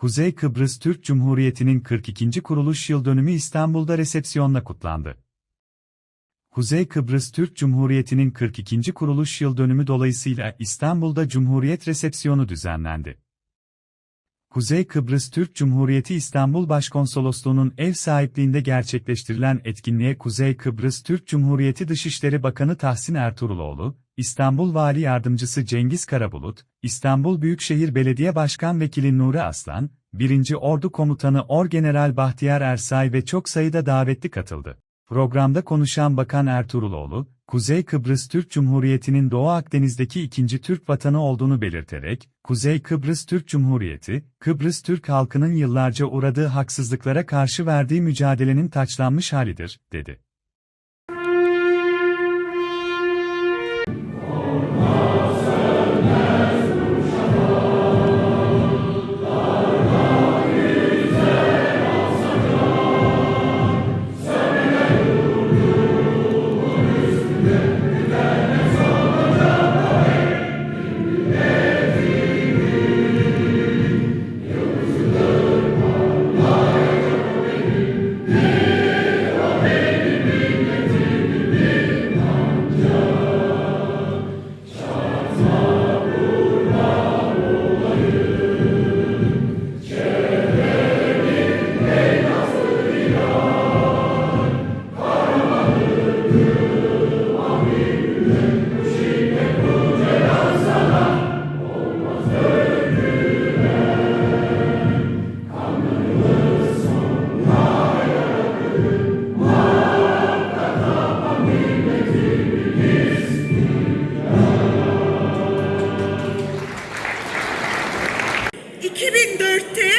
Kuzey Kıbrıs Türk Cumhuriyeti'nin 42. kuruluş yıl dönümü İstanbul'da resepsiyonla kutlandı. Kuzey Kıbrıs Türk Cumhuriyeti'nin 42. kuruluş yıl dönümü dolayısıyla İstanbul'da Cumhuriyet resepsiyonu düzenlendi. Kuzey Kıbrıs Türk Cumhuriyeti İstanbul Başkonsolosluğu'nun ev sahipliğinde gerçekleştirilen etkinliğe Kuzey Kıbrıs Türk Cumhuriyeti Dışişleri Bakanı Tahsin Ertuğruloğlu, İstanbul Vali Yardımcısı Cengiz Karabulut, İstanbul Büyükşehir Belediye Başkan Vekili Nuri Aslan, 1. Ordu Komutanı Orgeneral Bahtiyar Ersay ve çok sayıda davetli katıldı. Programda konuşan Bakan Ertuğruloğlu, Kuzey Kıbrıs Türk Cumhuriyeti'nin Doğu Akdeniz'deki ikinci Türk vatanı olduğunu belirterek, Kuzey Kıbrıs Türk Cumhuriyeti, Kıbrıs Türk halkının yıllarca uğradığı haksızlıklara karşı verdiği mücadelenin taçlanmış halidir, dedi. 2004'te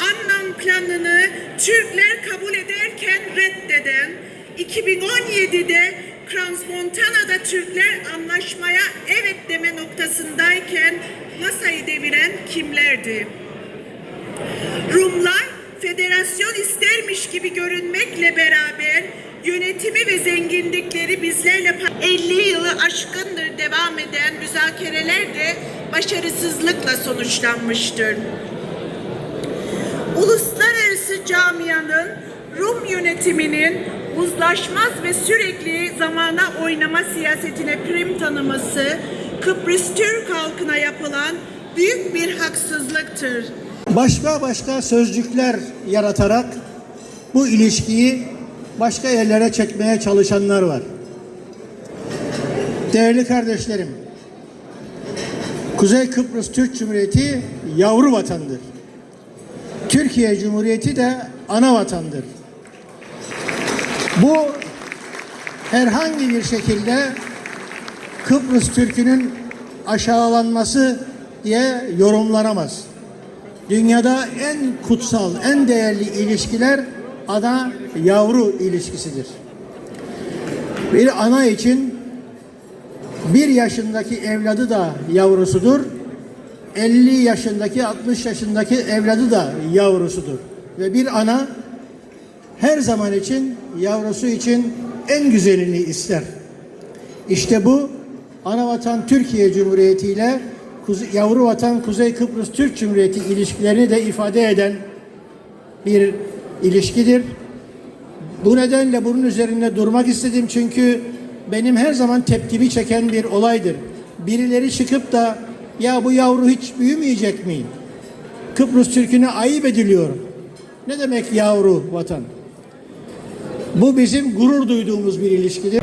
Annan planını Türkler kabul ederken reddeden, 2017'de Transmontana'da Türkler anlaşmaya evet deme noktasındayken masayı deviren kimlerdi? Rumlar federasyon istermiş gibi görünmekle beraber yönetimi ve zenginlikleri bizlerle pa- 50 yılı aşkındır devam eden müzakereler de başarısızlıkla sonuçlanmıştır. Uluslararası camianın Rum yönetiminin uzlaşmaz ve sürekli zamana oynama siyasetine prim tanıması Kıbrıs Türk halkına yapılan büyük bir haksızlıktır. başka başka sözcükler yaratarak bu ilişkiyi başka yerlere çekmeye çalışanlar var. Değerli kardeşlerim, Kuzey Kıbrıs Türk Cumhuriyeti yavru vatandır. Türkiye Cumhuriyeti de ana vatandır. Bu herhangi bir şekilde Kıbrıs Türk'ünün aşağılanması diye yorumlanamaz. Dünyada en kutsal, en değerli ilişkiler ana yavru ilişkisidir. Bir ana için bir yaşındaki evladı da yavrusudur. 50 yaşındaki, 60 yaşındaki evladı da yavrusudur. Ve bir ana her zaman için yavrusu için en güzelini ister. İşte bu ana vatan Türkiye Cumhuriyeti ile yavru vatan Kuzey Kıbrıs Türk Cumhuriyeti ilişkilerini de ifade eden bir ilişkidir. Bu nedenle bunun üzerinde durmak istedim çünkü benim her zaman tepkimi çeken bir olaydır. Birileri çıkıp da ya bu yavru hiç büyümeyecek mi? Kıbrıs Türk'üne ayıp ediliyor. Ne demek yavru vatan? Bu bizim gurur duyduğumuz bir ilişkidir.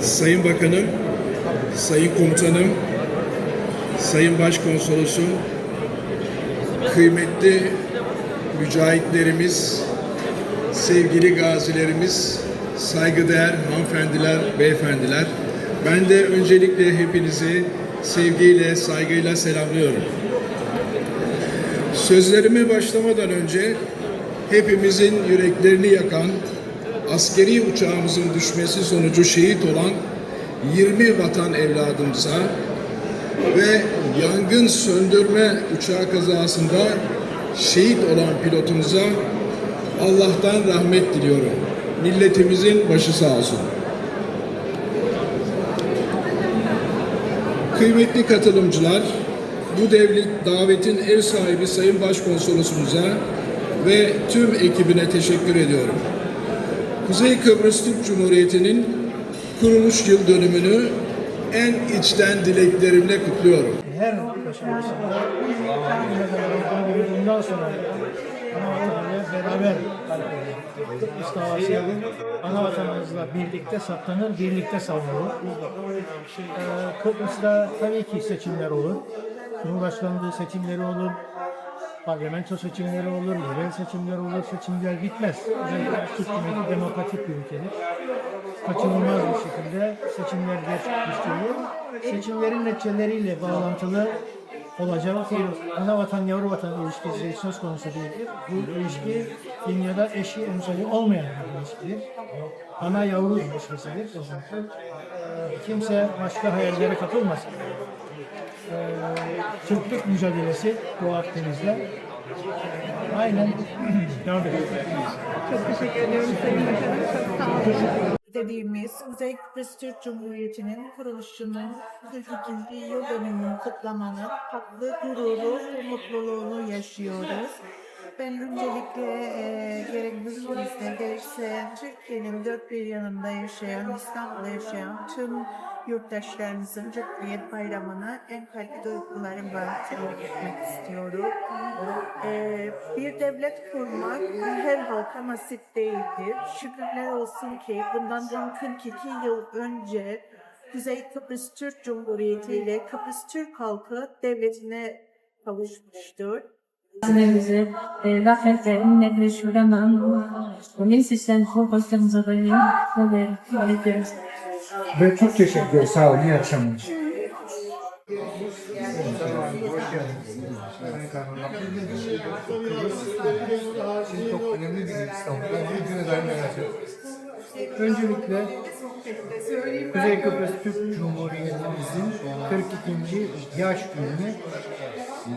Sayın Bakanım, Sayın Komutanım, Sayın Başkonsolosum, kıymetli mücahitlerimiz, sevgili gazilerimiz, saygıdeğer hanımefendiler, beyefendiler. Ben de öncelikle hepinizi sevgiyle, saygıyla selamlıyorum. Sözlerime başlamadan önce hepimizin yüreklerini yakan askeri uçağımızın düşmesi sonucu şehit olan 20 vatan evladımıza ve yangın söndürme uçağı kazasında şehit olan pilotumuza Allah'tan rahmet diliyorum. Milletimizin başı sağ olsun. Kıymetli katılımcılar, bu devlet davetin ev sahibi Sayın Başkonsolosumuza ve tüm ekibine teşekkür ediyorum. Kuzey Kıbrıs Türk Cumhuriyeti'nin kuruluş yıl dönümünü en içten dileklerimle kutluyorum. her aşamasında bundan sonra beraber edeceğiz. Kıbrıs davası ana vatanımızla birlikte saklanır, birlikte savunulur. Ee, Kıbrıs'ta tabii ki seçimler olur. Cumhurbaşkanlığı seçimleri olur. Parlamento seçimleri olur, yerel seçimler olur, seçimler bitmez. Özellikle Türk Cumhuriyeti demokratik bir ülkedir kaçınılmaz bir şekilde seçimler gerçekleştiriliyor. Seçimlerin neticeleriyle bağlantılı olacak bir ana vatan yavru vatan ilişkisi söz konusu değildir. Bu ilişki dünyada eşi emsali olmayan bir ilişkidir. Ana yavru ilişkisidir. Ee, Kimse başka hayallere kapılmasın. Ee, Türklük mücadelesi Doğu Akdeniz'de aynen devam ediyor. dediğimiz Kuzey Kıbrıs Türk Cumhuriyeti'nin kuruluşunun 42. yıl dönümünü kutlamanın haklı gururu ve mutluluğunu yaşıyoruz. Ben öncelikle e, gerek ülkemizde gerekse Türkiye'nin dört bir yanında yaşayan, İstanbul'da yaşayan tüm yurttaşlarımızın Cumhuriyet Bayramı'na en kalbi duygularımla tebrik etmek istiyorum. E, bir devlet kurmak her halka nasip değildir. Şükürler olsun ki bundan 42 yıl önce Kuzey Kıbrıs Türk Cumhuriyeti ile Kıbrıs Türk halkı devletine kavuşmuştur. E, minnetle şuradan sizden dayanıyor ve çok teşekkür ederim. Sağ olun. İyi akşamlar. Şimdi çok önemli bir gün İstanbul'da. Bir güne dair merak ediyorum. Öncelikle Kuzey Kıbrıs Türk Cumhuriyetimizin 42. yaş gününü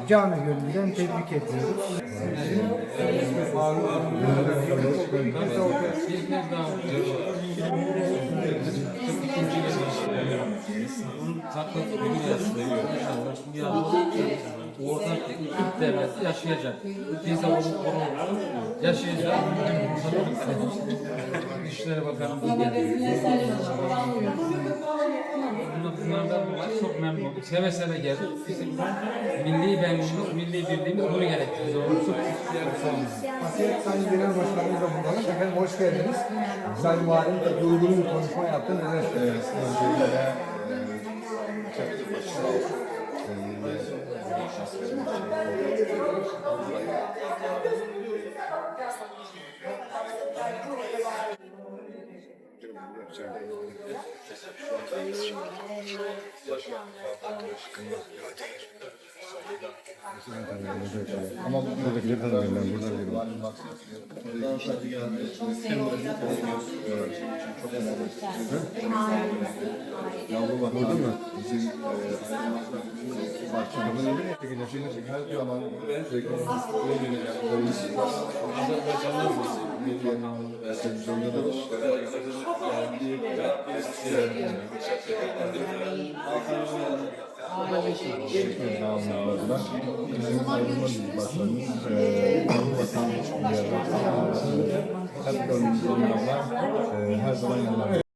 canı gönülden tebrik ediyoruz. Orada Türk devleti yaşayacak. Biz de onu onu yaşayacağız. İşleri Bakanımız geldi. Bunlardan dolayı çok memnun olduk. Seve seve geldik. Bizim milli benliğimiz, milli birliğimiz bunu sağ olun. Asya Sayın Genel Başkanımız da burada. Efendim hoş geldiniz. Sayın Valim de duygulu bir konuşma yaptı. Neler söylüyorsunuz? Güzel. Ama buradakileri tanımıyorum ben burada değilim. Yavru bak burada mı? Bizim öyle mi? Peki yaşayınca çeker diyor ama sürekli televizyonda da Bizim ayrılmaz başkanımız yavru vatandaş bir yerden hep gönlümüzde olanlar her zaman yanlarında.